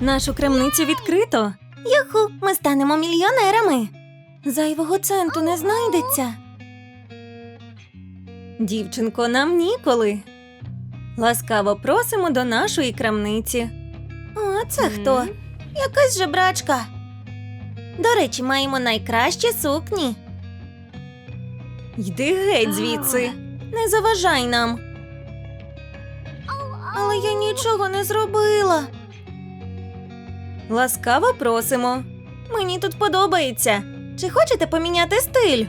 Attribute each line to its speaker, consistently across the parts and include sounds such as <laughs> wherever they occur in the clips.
Speaker 1: Нашу крамницю відкрито. Юху, ми станемо мільйонерами. Зайвого центу не знайдеться. Дівчинко, нам ніколи. Ласкаво просимо до нашої крамниці. О, це хто? Якась жебрачка. До речі, маємо найкращі сукні. Йди геть звідси. Не заважай нам. Але я нічого не зробила. Ласкаво просимо. Мені тут подобається. Чи хочете поміняти стиль?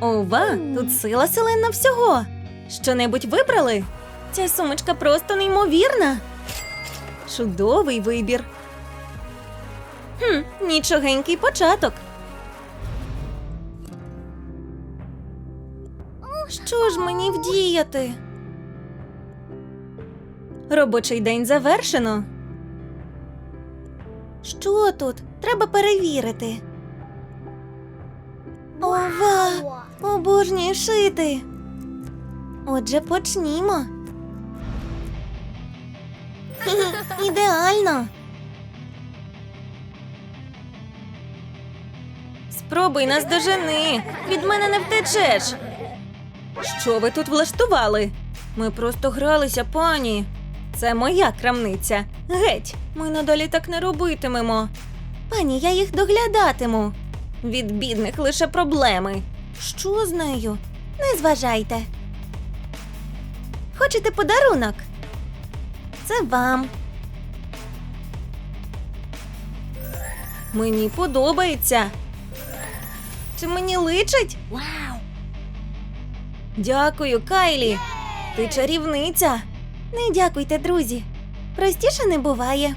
Speaker 1: Ова, тут сила селена всього. Що-небудь вибрали? Ця сумочка просто неймовірна. Чудовий вибір. Хм, нічогенький початок. Що ж мені вдіяти? Робочий день завершено. Що тут? Треба перевірити. Ова! Обожнюю шити. Отже, почнімо. <laughs> Ідеально. Спробуй нас дожени. Від мене не втечеш. Що ви тут влаштували? Ми просто гралися, пані. Це моя крамниця. Геть, ми надалі так не робитимемо. Пані, я їх доглядатиму. Від бідних лише проблеми. Що з нею? Не зважайте. Хочете подарунок? Це вам. Мені подобається. Чи мені личить?
Speaker 2: Wow.
Speaker 1: Дякую, Кайлі. Ти чарівниця. Не дякуйте, друзі. Простіше не буває.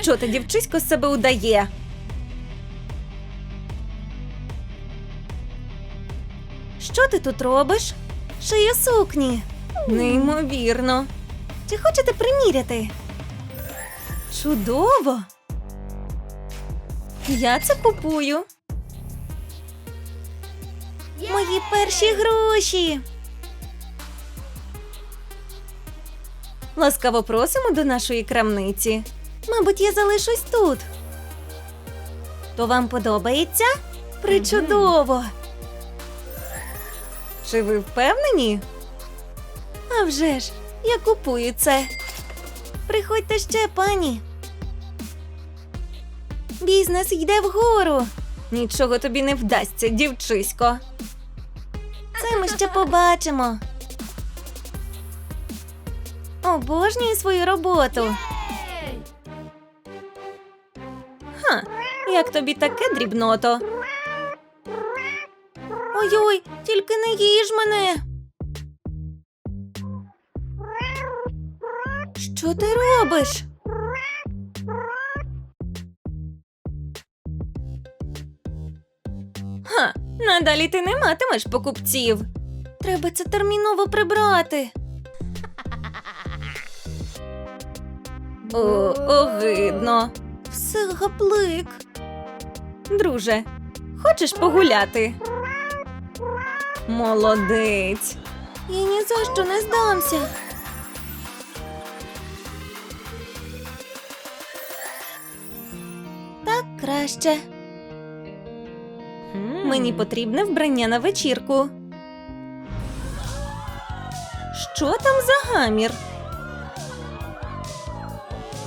Speaker 1: Що ти, дівчисько, себе удає? Що ти тут робиш? Шию сукні. Неймовірно. Чи хочете приміряти? Чудово. Я це купую. Мої перші гроші. Ласкаво просимо до нашої крамниці. Мабуть, я залишусь тут. То вам подобається? Причудово. Чи ви впевнені? А вже ж, я купую це. Приходьте ще, пані. Бізнес йде вгору. Нічого тобі не вдасться, дівчисько. Це ми ще побачимо. Обожнюю свою роботу. Ха, як тобі таке дрібното? Ой-ой, тільки не їж мене. Що ти робиш? Ха, надалі ти не матимеш покупців. Треба це терміново прибрати. О, огидно. Все гаплик. Друже, хочеш погуляти? Молодець. Я ні за що не здамся. Так краще. Мені потрібне вбрання на вечірку. Що там за гамір?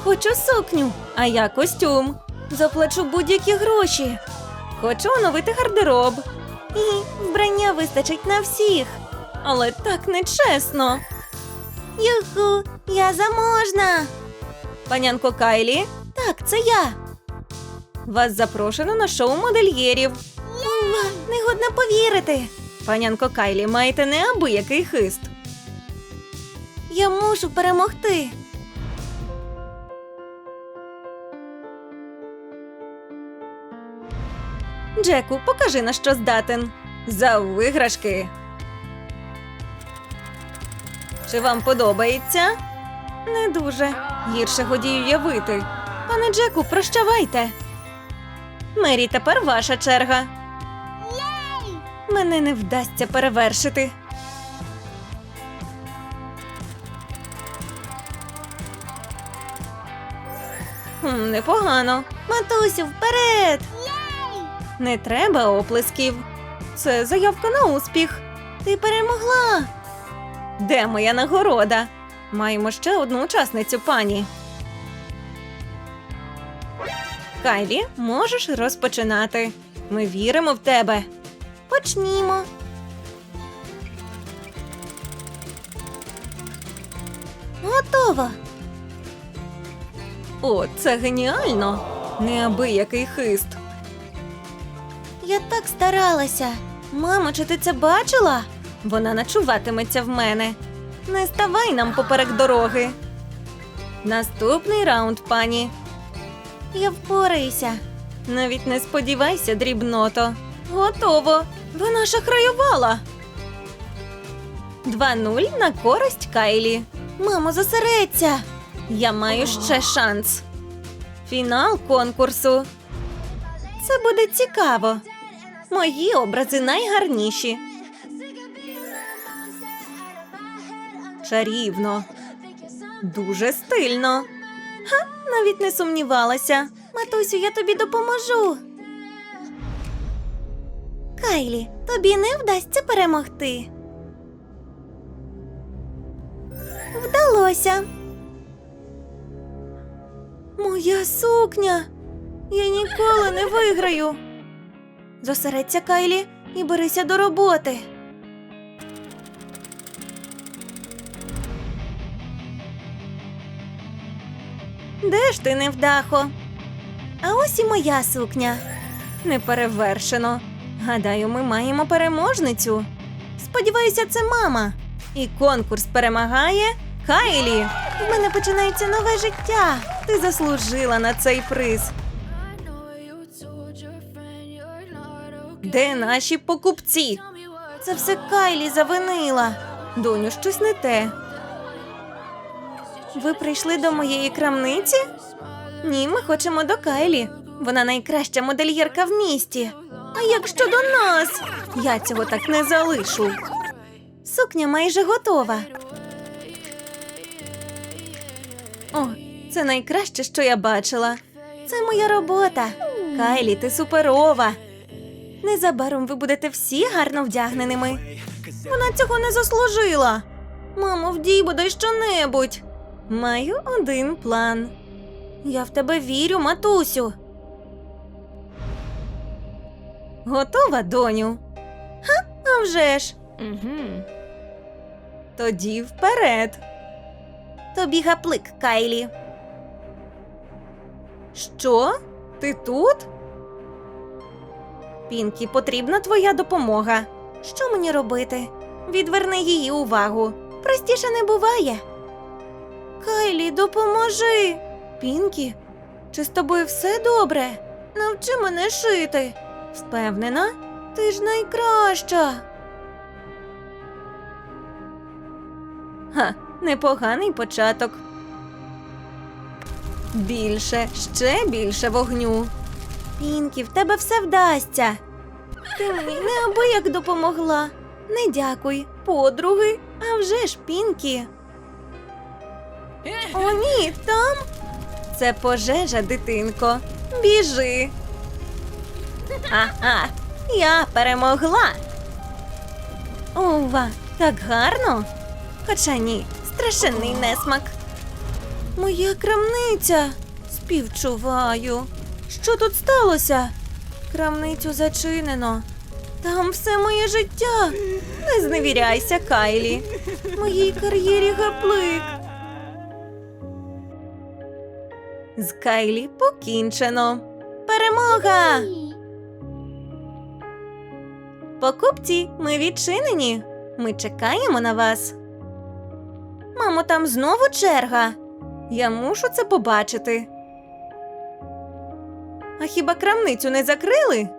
Speaker 1: Хочу сукню, а я костюм. Заплачу будь-які гроші. Хочу оновити гардероб. І вбрання вистачить на всіх. Але так нечесно. Юху, я заможна. Панянко Кайлі? Так, це я. Вас запрошено на шоу модельєрів. Ова, не годна повірити. Панянко Кайлі, маєте неабиякий хист. Я мушу перемогти. Джеку, покажи на що здатен. За виграшки. Чи вам подобається? Не дуже. Гірше годію явити. Пане Джеку, прощавайте. Мері, тепер ваша черга. Мене не вдасться перевершити. Непогано. Матусю, вперед. Не треба оплесків. Це заявка на успіх. Ти перемогла. Де моя нагорода? Маємо ще одну учасницю, пані. Кайлі, можеш розпочинати. Ми віримо в тебе. Почнімо. Готово. О, це геніально! Неабиякий хист. Так старалася. Мамо, чи ти це бачила? Вона ночуватиметься в мене. Не ставай нам поперек дороги. Наступний раунд, пані. Я впораюся. Навіть не сподівайся, дрібното. Готово. Вона шахраювала. 2-0 на користь Кайлі. Мамо, зосередься. Я маю ще шанс. Фінал конкурсу. Це буде цікаво. Мої образи найгарніші. Чарівно. Дуже стильно. Ха, навіть не сумнівалася. Матусю, я тобі допоможу. Кайлі, тобі не вдасться перемогти. Вдалося. Моя сукня. Я ніколи не виграю. Зосередься, Кайлі, і берися до роботи. Де ж ти, невдахо? А ось і моя сукня. Неперевершено. Гадаю, ми маємо переможницю. Сподіваюся, це мама. І конкурс перемагає Кайлі. В мене починається нове життя. Ти заслужила на цей приз. Де наші покупці? Це все Кайлі завинила. Доню, щось не те. Ви прийшли до моєї крамниці? Ні, ми хочемо до Кайлі. Вона найкраща модельєрка в місті. А як щодо нас? Я цього так не залишу. Сукня майже готова. О, це найкраще, що я бачила. Це моя робота. Кайлі, ти суперова. Незабаром ви будете всі гарно вдягненими. Вона цього не заслужила. Мамо, вдій бодай щонебудь. Маю один план. Я в тебе вірю, матусю. Готова, доню? Ха, а вже ж.
Speaker 2: Угу.
Speaker 1: Тоді вперед. Тобі гаплик, Кайлі. Що? Ти тут? Пінкі, потрібна твоя допомога. Що мені робити? Відверни її увагу. Простіше не буває. Кайлі, допоможи. Пінкі, чи з тобою все добре? Навчи мене шити. Впевнена? Ти ж найкраща. Ха, непоганий початок. Більше, ще більше вогню. Пінкі, в тебе все вдасться. Ти неабияк допомогла. Не дякуй, подруги, а вже ж Пінкі. О, ні, там. Це пожежа, дитинко. Біжи. Ага, я перемогла. Ова, так гарно. Хоча ні, страшенний несмак. Моя крамниця. Співчуваю. Що тут сталося? Крамницю зачинено. Там все моє життя. Не зневіряйся, Кайлі. Моїй кар'єрі гаплик. З Кайлі покінчено. Перемога! Покупці, ми відчинені. Ми чекаємо на вас. Мамо, там знову черга. Я мушу це побачити. А хіба крамницю не закрили?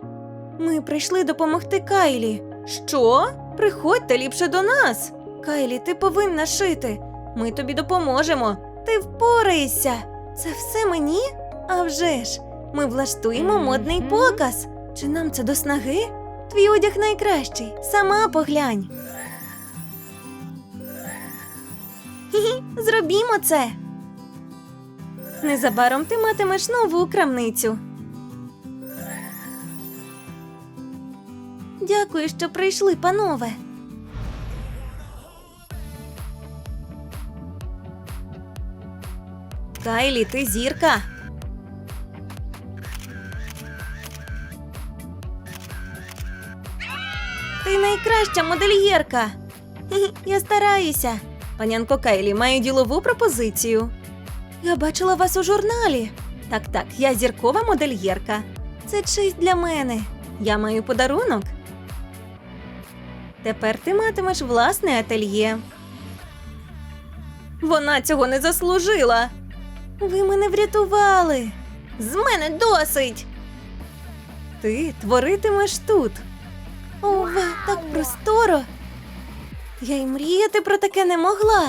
Speaker 1: Ми прийшли допомогти Кайлі. Що? Приходьте ліпше до нас. Кайлі, ти повинна шити. Ми тобі допоможемо. Ти впораєшся. Це все мені? А вже ж, ми влаштуємо модний показ. Чи нам це до снаги? Твій одяг найкращий. Сама поглянь. Хі-хі, зробімо це. Незабаром ти матимеш нову крамницю. Дякую, що прийшли, панове. Кайлі, ти зірка. Ти найкраща модельєрка. <laughs> Я стараюся. Панянко Кайлі, маю ділову пропозицію. Я бачила вас у журналі. Так, так, я зіркова модельєрка. Це честь для мене. Я маю подарунок. Тепер ти матимеш власне ательє. Вона цього не заслужила. Ви мене врятували. З мене досить. Ти творитимеш тут. Ова, так просторо. Я й мріяти про таке не могла.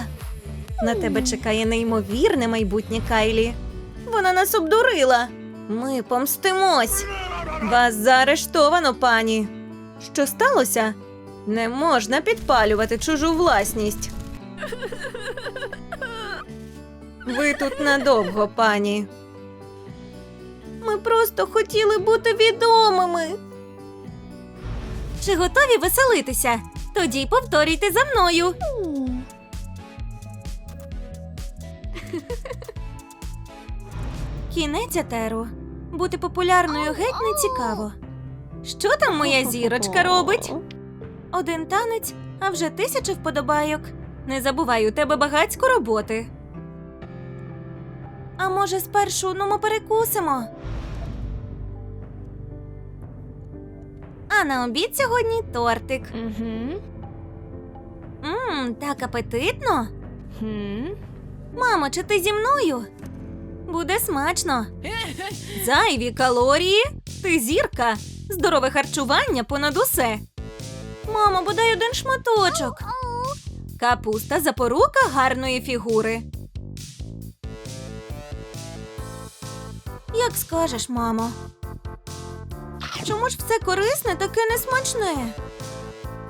Speaker 1: На тебе чекає неймовірне майбутнє Кайлі. Вона нас обдурила. Ми помстимось. Вас заарештовано, пані. Що сталося? Не можна підпалювати чужу власність. Ви тут надовго, пані. Ми просто хотіли бути відомими. Чи готові веселитися? Тоді повторюйте за мною. Кінець етеру. Бути популярною геть не цікаво. Що там моя зірочка робить? Один танець, а вже тисячі вподобайок. Не забувай, у тебе багацько роботи. А може, спершу ну ми перекусимо? А на обід сьогодні тортик.
Speaker 2: Угу.
Speaker 1: Мм, так апетитно.
Speaker 2: Хм.
Speaker 1: Мамо, чи ти зі мною? Буде смачно. <laughs> Зайві калорії. Ти зірка. Здорове харчування понад усе. Мамо, бодай один шматочок. Капуста запорука гарної фігури. Як скажеш, мамо. Чому ж все корисне таке несмачне?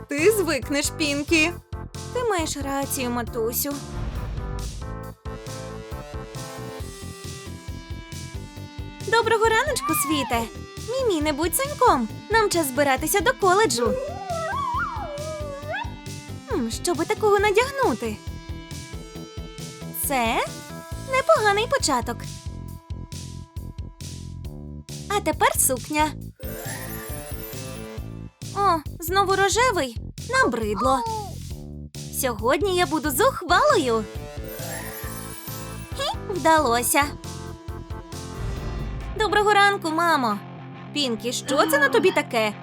Speaker 1: Ти звикнеш, Пінкі. Ти маєш рацію, матусю. Доброго раночку, світе. Мімі, не будь соньком. Нам час збиратися до коледжу. М, Що би такого надягнути? Це непоганий початок. А тепер сукня. О, знову рожевий. Набридло. Сьогодні я буду зухвалою. Хі, вдалося. Доброго ранку, мамо. Пінкі, що це на тобі таке?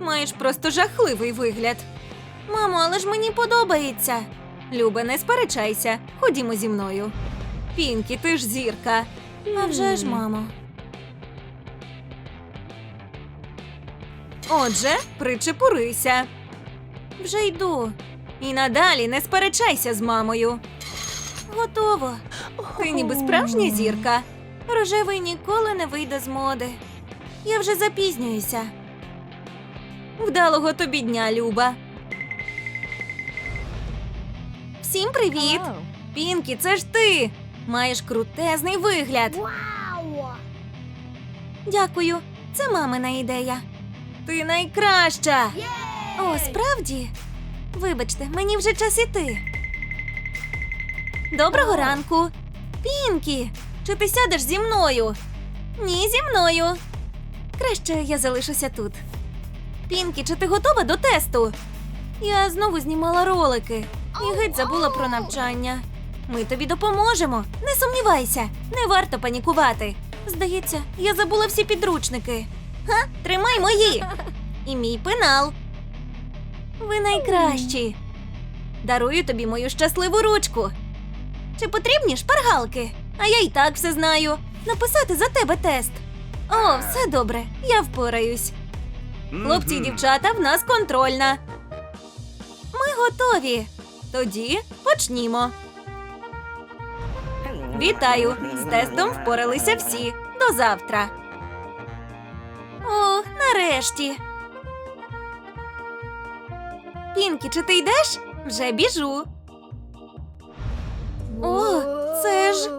Speaker 1: Маєш просто жахливий вигляд. Мамо, але ж мені подобається. Любе, не сперечайся. Ходімо зі мною. Пінкі, ти ж зірка. А вже ж, мамо. Отже, причепурися. Вже йду. І надалі не сперечайся з мамою. Готово. Ти ніби справжня зірка. Рожевий ніколи не вийде з моди. Я вже запізнююся. Вдалого тобі дня, Люба. Всім привіт! Пінкі, це ж ти! Маєш крутезний вигляд. Дякую, це мамина ідея. Ти найкраща. О, справді? Вибачте, мені вже час іти. Доброго ранку. Пінкі, чи ти сядеш зі мною? Ні, зі мною. Краще я залишуся тут. Пінкі, чи ти готова до тесту? Я знову знімала ролики і геть забула про навчання. Ми тобі допоможемо. Не сумнівайся, не варто панікувати. Здається, я забула всі підручники. Га, тримай мої. І мій пенал. Ви найкращі. Дарую тобі мою щасливу ручку. Чи потрібні шпаргалки? А я й так все знаю. Написати за тебе тест. О, все добре, я впораюсь. Хлопці і дівчата, в нас контрольна. Ми готові. Тоді почнімо. Вітаю! З тестом впоралися всі. До завтра. О, нарешті. Пінкі, чи ти йдеш? Вже біжу. О, це ж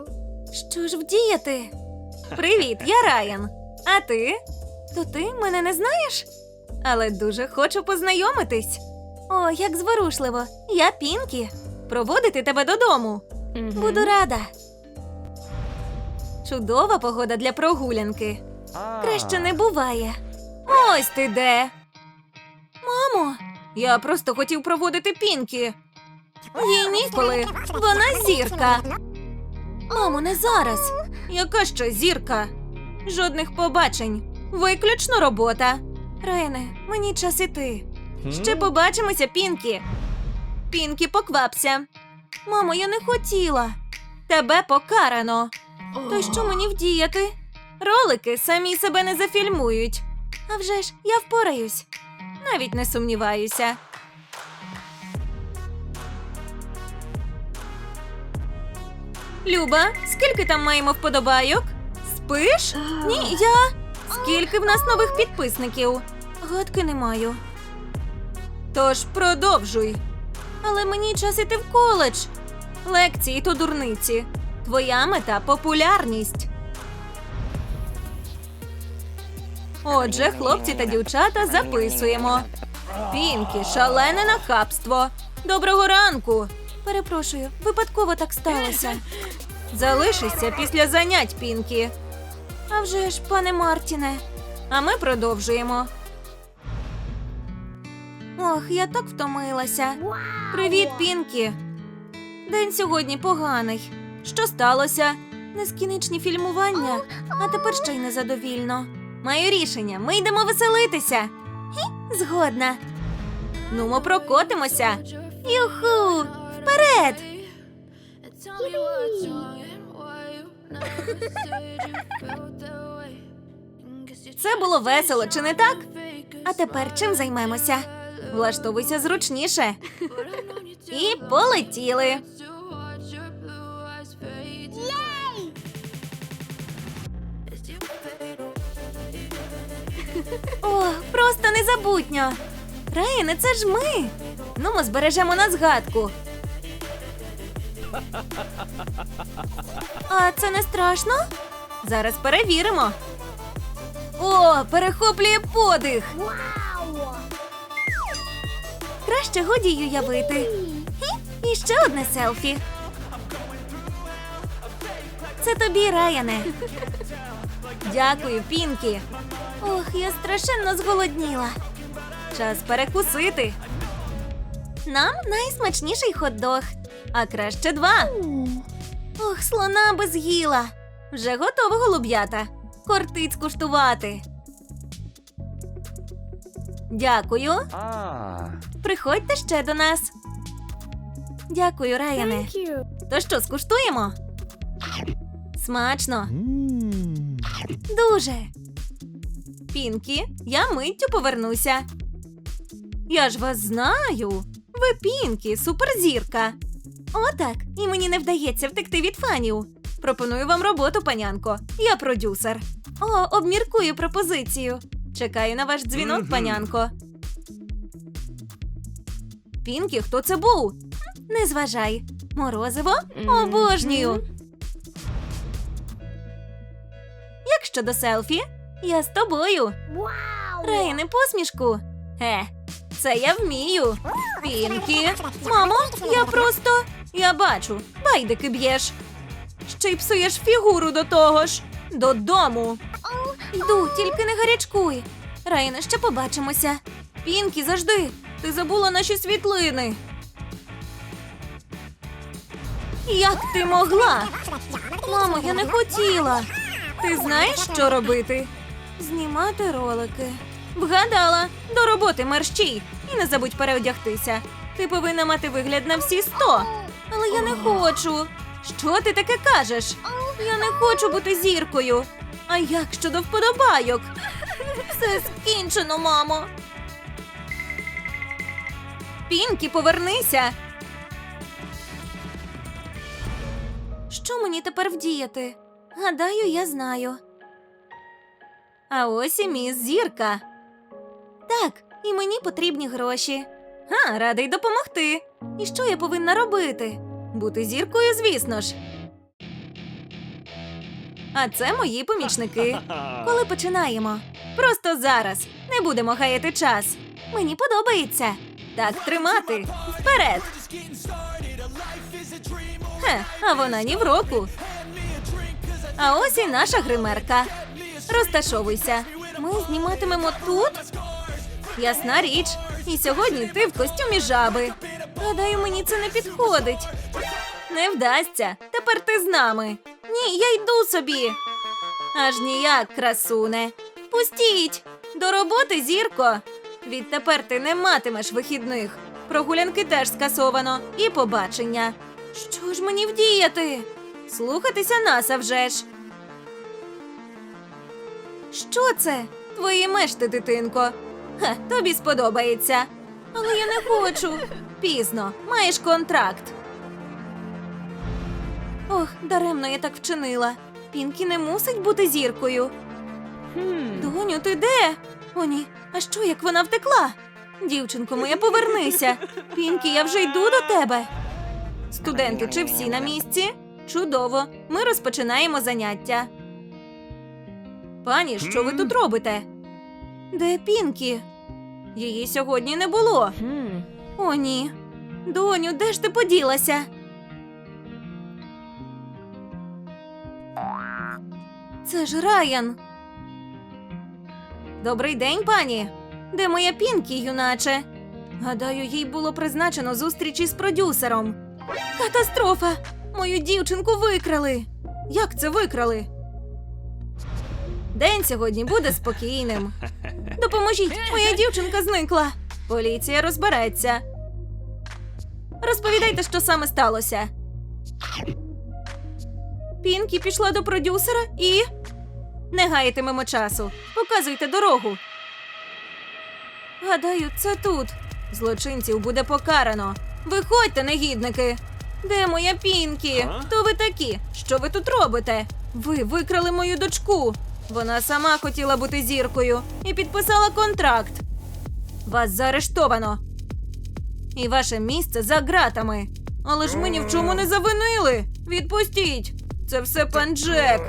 Speaker 1: Що ж вдіяти? Привіт, я Райан. А ти? То ти мене не знаєш? Але дуже хочу познайомитись. О, як зворушливо. Я Пінкі. Проводити тебе додому. Буду рада. Чудова погода для прогулянки. Краще не буває. Ось ти де. Мамо, я просто хотів проводити Пінкі. Їй ніколи. Вона зірка. Мамо, не зараз. Яка ще зірка? Жодних побачень. Виключно робота. Райне, мені час іти. Ще побачимося, Пінкі. Пінкі, поквапся. Мамо, я не хотіла. Тебе покарано. То що мені вдіяти? Ролики самі себе не зафільмують. А вже ж, я впораюсь. Навіть не сумніваюся. Люба, скільки там маємо вподобайок? Спиш? Ні, я. Скільки в нас нових підписників? Гадки не маю. Тож продовжуй. Але мені час іти в коледж. Лекції то дурниці. Твоя мета популярність. Отже, хлопці та дівчата записуємо. Пінкі, шалене нахабство. Доброго ранку. Перепрошую, випадково так сталося. Залишишся після занять, Пінкі. А вже ж, пане Мартіне. А ми продовжуємо. Ох, я так втомилася. Привіт, Пінкі. День сьогодні поганий. Що сталося? Нескінченні фільмування, а тепер ще й незадовільно. Маю рішення, ми йдемо веселитися. Згодна. Ну, ми прокотимося. Юху! Вперед! Це було весело, чи не так? А тепер чим займемося? Влаштовуйся зручніше. І полетіли. О, просто незабутньо. Райане, це ж ми. Ну, ми збережемо на згадку. А це не страшно? Зараз перевіримо. О, перехоплює подих. Краще годі й уявити. І ще одне селфі. Це тобі, Раяне. Дякую, Пінкі. Ох, я страшенно зголодніла. Час перекусити. Нам найсмачніший хот-дог, а краще два. Ох, слона без гіла. Вже готова голуб'ята. Кортиць куштувати. Дякую. Приходьте ще до нас. Дякую,
Speaker 3: you.
Speaker 1: То що, скуштуємо? Смачно. Дуже. Пінкі, я миттю повернуся. Я ж вас знаю. Ви Пінкі, суперзірка. Отак, і мені не вдається втекти від фанів. Пропоную вам роботу, панянко. Я продюсер. О, обміркую пропозицію. Чекаю на ваш дзвінок,
Speaker 2: Мгм.
Speaker 1: панянко. Пінкі, хто це був? Не зважай. Морозиво? Обожнюю. Як щодо селфі? Я з тобою.
Speaker 3: Wow.
Speaker 1: Рейни посмішку. Е, це я вмію. Пінкі. Мамо, я просто. Я бачу, байдики б'єш. Ще й псуєш фігуру до того ж. Додому. Йду, тільки не гарячкуй. Рейне, ще побачимося. Пінкі, завжди. Ти забула наші світлини. Як ти могла? Мамо, я не хотіла. Ти знаєш, що робити? Знімати ролики. Вгадала, до роботи мерщій. І не забудь переодягтися. Ти повинна мати вигляд на всі сто. Але я не хочу. Що ти таке кажеш? Я не хочу бути зіркою. А як щодо вподобайок? Все скінчено, мамо. Пінкі, повернися. Що мені тепер вдіяти? Гадаю, я знаю. А ось і міс зірка. Так, і мені потрібні гроші. Га, радий допомогти. І що я повинна робити? Бути зіркою, звісно ж. А це мої помічники. Коли починаємо? Просто зараз. Не будемо гаяти час. Мені подобається. Так тримати. Вперед. Хе, а вона ні в року. А ось і наша гримерка. Розташовуйся. Ми зніматимемо тут. Ясна річ. І сьогодні ти в костюмі жаби. Гадаю, мені це не підходить. Не вдасться. Тепер ти з нами. Ні, я йду собі. Аж ніяк, красуне. Пустіть! До роботи, зірко. Відтепер ти не матимеш вихідних. Прогулянки теж скасовано. І побачення. Що ж мені вдіяти? Слухатися нас, а вже ж. Що це? Твої мешти, дитинко. Ха, тобі сподобається. Але я не хочу. Пізно, маєш контракт. Ох, даремно я так вчинила. Пінкі не мусить бути зіркою. Доню, ти де? О, ні. А що, як вона втекла? Дівчинко моя, повернися. Пінкі, я вже йду до тебе. Студенти, чи всі на місці? Чудово. Ми розпочинаємо заняття. Пані, що ви тут робите? Де Пінкі? Її сьогодні не було. О, ні. Доню, де ж ти поділася? Це ж Райан. Добрий день, пані. Де моя Пінкі, юначе? Гадаю, їй було призначено зустріч із продюсером. Катастрофа! Мою дівчинку викрали. Як це викрали? День сьогодні буде спокійним. Допоможіть, моя дівчинка зникла. Поліція розбереться. Розповідайте, що саме сталося. Пінкі пішла до продюсера і. Не гаятимемо часу. Показуйте дорогу. Гадаю, це тут. Злочинців буде покарано. Виходьте, негідники. Де моя Пінкі? Хто ви такі? Що ви тут робите? Ви викрали мою дочку. Вона сама хотіла бути зіркою і підписала контракт. Вас заарештовано. І ваше місце за ґратами. Але ж ми ні в чому не завинили. Відпустіть. Це все пан Джек.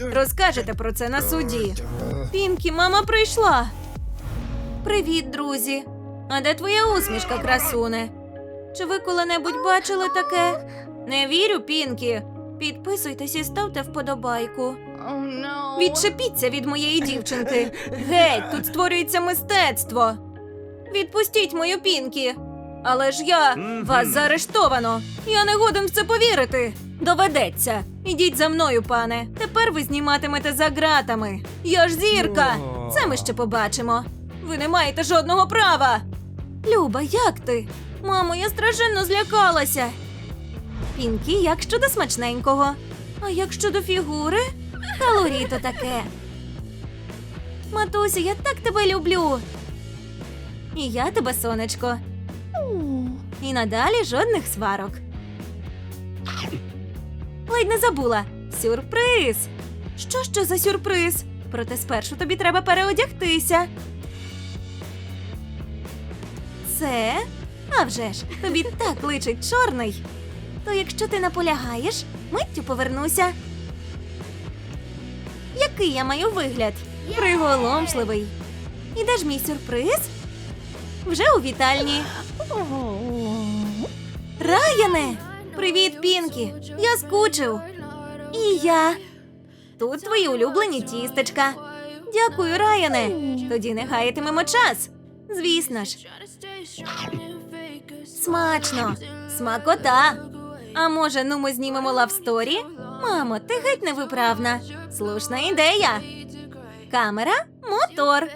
Speaker 1: Розкажете про це на суді. Пінкі, мама прийшла. Привіт, друзі. А де твоя усмішка, красуне? Чи ви коли-небудь бачили таке? Не вірю, Пінкі. Підписуйтесь і ставте вподобайку. Відчепіться від моєї дівчинки. Геть, тут створюється мистецтво. Відпустіть мою Пінкі. Але ж я вас заарештовано. Я не годен в це повірити. Доведеться. Ідіть за мною, пане. Тепер ви зніматимете за ґратами. Я ж зірка. Це ми ще побачимо. Ви не маєте жодного права. Люба, як ти? Мамо, я страшенно злякалася. Пінкі, як щодо смачненького. А як щодо фігури? Калорій то таке. Матусю, я так тебе люблю. І я тебе, сонечко. І надалі жодних сварок. Ледь не забула. Сюрприз. Що що за сюрприз? Проте спершу тобі треба переодягтися. Це? А вже ж, тобі так личить чорний. То якщо ти наполягаєш, миттю повернуся. Який я маю вигляд? Приголомшливий. І де ж мій сюрприз? Вже у вітальні. Раяне! Привіт, Пінкі! Я скучив. І я. Тут твої улюблені тістечка. Дякую, Раяне. Тоді не гаятимемо час. Звісно ж, смачно. Смакота. А може, ну ми знімемо лавсторі? Мамо, ти геть невиправна. Слушна ідея. Камера, мотор.